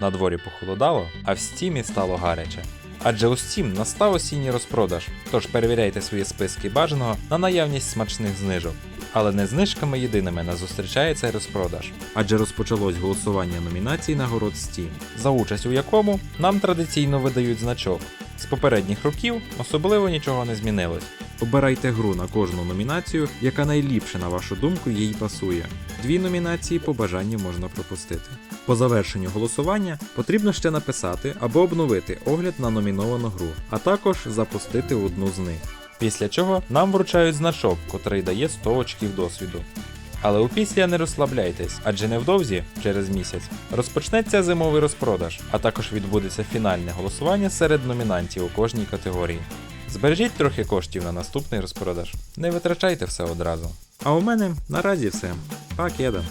На дворі похолодало, а в стімі стало гаряче. Адже у Steam настав осінній розпродаж, тож перевіряйте свої списки бажаного на наявність смачних знижок. Але не знижками єдиними не зустрічається розпродаж. Адже розпочалось голосування номінацій нагород Steam, за участь у якому нам традиційно видають значок. З попередніх років особливо нічого не змінилось. Обирайте гру на кожну номінацію, яка найліпше, на вашу думку, їй пасує. Дві номінації по бажанню можна пропустити. По завершенню голосування потрібно ще написати або обновити огляд на номіновану гру, а також запустити одну з них. Після чого нам вручають значок, котрий дає 100 очків досвіду. Але у після не розслабляйтесь, адже невдовзі, через місяць, розпочнеться зимовий розпродаж, а також відбудеться фінальне голосування серед номінантів у кожній категорії. Збережіть трохи коштів на наступний розпродаж. Не витрачайте все одразу. А у мене наразі все. Пакеда.